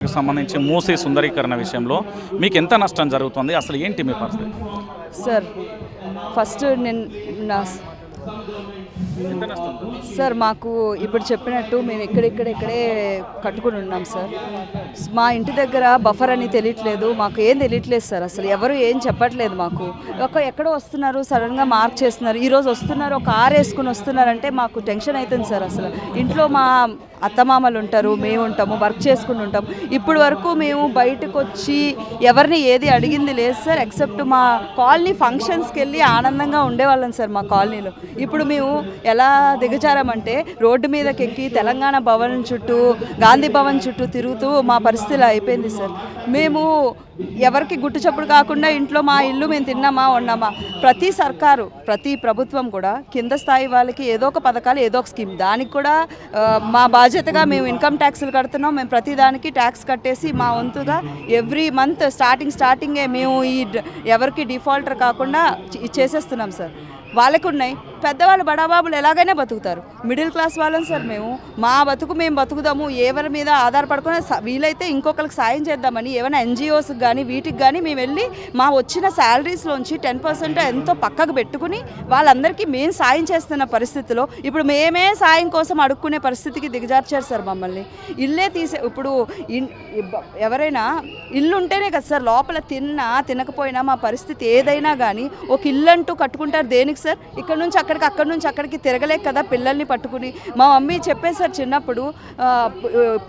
సంబంధించి మూసీ సుందరీకరణ విషయంలో మీకు ఎంత నష్టం జరుగుతుంది? అసలు ఏంటి మీ పరిస్థితి? సార్ ఫస్ట్ నేను నా సార్ మాకు ఇప్పుడు చెప్పినట్టు మేము ఇక్కడిక్కడ కట్టుకుని ఉన్నాం సార్. మా ఇంటి దగ్గర బఫర్ అని తెలియట్లేదు. మాకు ఏం తెలియట్లేదు సార్. అసలు ఎవరు ఏం చెప్పట్లేదు మాకు. ఒక ఎక్కడో వస్తున్నారు సడన్గా మార్క్ చేస్తున్నారు. ఈరోజు వస్తున్నారు ఒక కార్ వేసుకుని వస్తున్నారంటే మాకు టెన్షన్ అవుతుంది సార్ అసలు. ఇంట్లో మా అత్తమామలు ఉంటారు మేము ఉంటాము వర్క్ చేసుకుని ఉంటాం ఇప్పుడు వరకు మేము బయటకు వచ్చి ఎవరిని ఏది అడిగింది లేదు సార్ ఎక్సెప్ట్ మా కాలనీ ఫంక్షన్స్కి వెళ్ళి ఆనందంగా ఉండేవాళ్ళం సార్ మా కాలనీలో. ఇప్పుడు మేము ఎలా దిగజారామంటే రోడ్డు మీదకి ఎక్కి తెలంగాణ భవన్ చుట్టూ గాంధీ భవన్ చుట్టూ తిరుగుతూ మా పరిస్థితి అయిపోయింది సార్. మేము ఎవరికి గుట్టు చప్పుడు కాకుండా ఇంట్లో మా ఇల్లు మేము తిన్నామా ఉన్నామా ప్రతి సర్కారు ప్రతి ప్రభుత్వం కూడా కింద స్థాయి వాళ్ళకి ఏదో ఒక పథకాలు ఏదో ఒక స్కీమ్. దానికి కూడా మా బాధ్యతగా మేము ఇన్కమ్ ట్యాక్స్లు కడుతున్నాం. మేము ప్రతి దానికి ట్యాక్స్ కట్టేసి మా వంతుగా ఎవ్రీ మంత్ స్టార్టింగ్ స్టార్టింగే మేము ఈ ఎవరికి డిఫాల్టర్ కాకుండా చేసేస్తున్నాం సార్. వాళ్ళకు ఉన్నాయి. పెద్దవాళ్ళు బడాబాబులు ఎలాగైనా బతుకుతారు. మిడిల్ క్లాస్ వాళ్ళం సార్ మేము. మా బతుకు మేము బతుకుదాము. ఎవరి మీద ఆధారపడుకుని వీలైతే ఇంకొకరికి సాయం చేద్దామని ఏమైనా ఎన్జిఓస్కి కానీ వీటికి కానీ మేము వెళ్ళి మా వచ్చిన శాలరీస్లోంచి టెన్ పర్సెంట్ ఎంతో పక్కకు పెట్టుకుని వాళ్ళందరికీ మేము సాయం చేస్తున్న పరిస్థితిలో ఇప్పుడు మేమే సాయం కోసం అడుక్కునే పరిస్థితికి దిగజార్చారు సార్ మమ్మల్ని. ఇల్లే తీసే ఇప్పుడు ఎవరైనా ఇల్లు ఉంటేనే కదా సార్ లోపల తిన్నా తినకపోయినా మా పరిస్థితి ఏదైనా కానీ ఒక ఇల్లు అంటూ కట్టుకుంటారు దేనికి సార్? ఇక్కడ నుంచి అక్కడికి అక్కడి నుంచి అక్కడికి తిరగలేక కదా పిల్లల్ని పట్టుకుని. మా మమ్మీ చెప్పేశారు చిన్నప్పుడు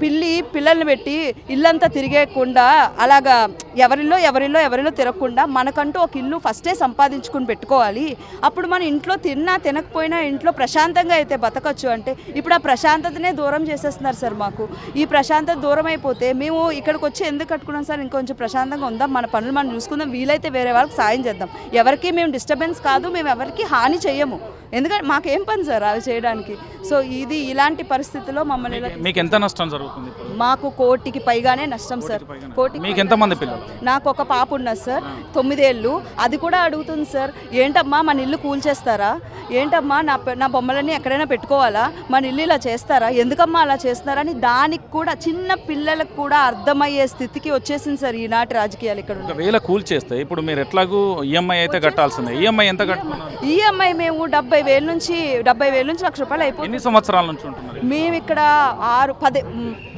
పిల్లి పిల్లల్ని పెట్టి ఇల్లంతా తిరిగేయకుండా అలాగా ఎవరిలో ఎవరిలో ఎవరిలో తిరగకుండా మనకంటూ ఒక ఇల్లు ఫస్టే సంపాదించుకుని పెట్టుకోవాలి. అప్పుడు మన ఇంట్లో తిన్నా తినకపోయినా ఇంట్లో ప్రశాంతంగా అయితే బతకచ్చు అంటే ఇప్పుడు ఆ ప్రశాంతతనే దూరం చేసేస్తున్నారు సార్ మాకు. ఈ ప్రశాంతత దూరం అయిపోతే మేము ఇక్కడికి వచ్చి ఎందుకు కట్టుకున్నాం సార్? ఇంకొంచెం ప్రశాంతంగా ఉందాం మన పనులు మనం చూసుకుందాం వీలైతే వేరే వాళ్ళకి సాయం చేద్దాం. ఎవరికి మేము డిస్టర్బెన్స్ కాదు మేము ఎవరికి హాని చేయము ఎందుకంటే మాకేం పని సార్ అవి చేయడానికి. సో ఇది ఇలాంటి పరిస్థితుల్లో మమ్మల్ని ఇలా మీకు ఎంత నష్టం జరుగుతుంది? మాకు కోటికి పైగానే నష్టం సార్. కోటికి మీకు ఎంతమంది పిల్లలు? నాకు ఒక పాప ఉన్నది సార్. తొమ్మిదేళ్ళు. అది కూడా అడుగుతుంది సార్. ఏంటమ్మా మన ఇల్లు కూల్చేస్తారా? ఏంటమ్మా నా నా బొమ్మలన్నీ ఎక్కడైనా పెట్టుకోవాలా? మన ఇల్లు ఇలా చేస్తారా? ఎందుకమ్మా అలా చేస్తున్నారని దానికి కూడా చిన్న పిల్లలకు కూడా అర్థమయ్యే స్థితికి వచ్చేసింది సార్ ఈనాటి రాజకీయాలు ఇక్కడ. ఒకవేళ కూల్ చేస్తే ఇప్పుడు మీరు ఎట్లాగూ ఈఎంఐ అయితే కట్టాల్సిందే. ఈఎంఐ ఎంత కట్టుకున్నారు ఈఎంఐ మేము డెబ్బై వేల నుంచి డెబ్బై వేల నుంచి లక్ష రూపాయలు అయిపోతుంది. ఎన్ని సంవత్సరాల నుంచి ఉంటున్నారు మేము ఇక్కడ ఆరు పది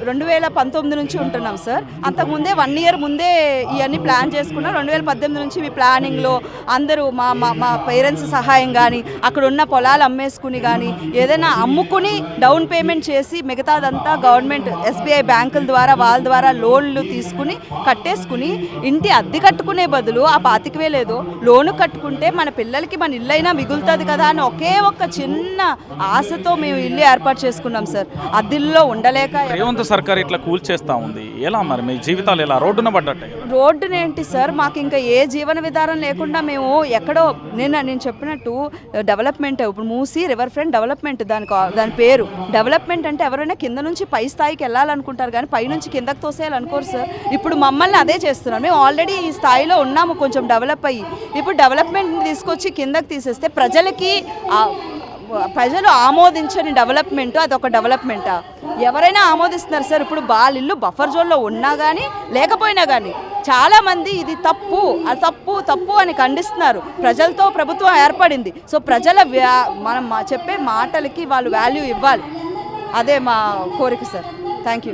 రెండు వేల పంతొమ్మిది నుంచి ఉంటున్నాం సార్. అంతకుముందే వన్ ఇయర్ ముందే ఇవన్నీ ప్లాన్ చేసుకున్నాం. రెండు వేల పద్దెనిమిది నుంచి మీ ప్లానింగ్లో అందరూ మా మా మా పేరెంట్స్ సహాయం కానీ అక్కడ ఉన్న పొలాలు అమ్మేసుకుని కానీ ఏదైనా అమ్ముకుని డౌన్ పేమెంట్ చేసి మిగతాదంతా గవర్నమెంట్ ఎస్బీఐ బ్యాంకుల ద్వారా వాళ్ళ ద్వారా లోన్లు తీసుకుని కట్టేసుకుని ఇంటి అద్దె కట్టుకునే బదులు ఆ పాతిక వేలేదో లోను కట్టుకుంటే మన పిల్లలకి మన ఇల్లైనా మిగులుతుంది కదా అని ఒకే ఒక్క చిన్న ఆశతో మేము ఇల్లు ఏర్పాటు చేసుకున్నాం. సార్. అద్దెల్లో ఉండలేక రేవంత్ సర్కార్ ఇట్లా కూల్ చేస్తా ఉంది. ఎలా మరి? మీ జీవితాలు ఎలా? రోడ్డున పడ్డట్టే. రోడ్డునేంటి సార్? మాకు ఇంకా ఏ జీవన విధానం లేకుండా మేము ఎక్కడో నేను నేను చెప్పినట్టు డెవలప్మెంట్ ఇప్పుడు మూసి రివర్ ఫ్రంట్ డెవలప్మెంట్ దానికి దాని పేరు. డెవలప్మెంట్ అంటే ఎవరైనా కింద నుంచి పై స్థాయికి వెళ్ళాలనుకుంటారు కానీ పై నుంచి కిందకి తోసేయాలనుకోరు సార్. ఇప్పుడు మమ్మల్ని అదే చేస్తున్నాం మేము ఆల్రెడీ ఈ స్థాయిలో ఉన్నాము కొంచెం డెవలప్ అయ్యి. ఇప్పుడు డెవలప్మెంట్ తీసుకొచ్చి కిందకి తీసేస్తే ప్రజలకి ప్రజలు ఆమోదించని డెవలప్మెంట్ అదొక డెవలప్మెంటా. ఎవరైనా ఆమోదిస్తున్నారు సార్ ఇప్పుడు బాలిల్లు బఫర్ జోన్లో ఉన్నా కానీ లేకపోయినా కానీ చాలామంది ఇది తప్పు అది తప్పు తప్పు అని ఖండిస్తున్నారు. ప్రజలతో ప్రభుత్వం ఏర్పడింది. సో ప్రజల వ్యా- మనం మా- చెప్పే మాటలకి వాళ్ళు వాల్యూ ఇవ్వాలి. అదే మా కోరిక సార్. Thank you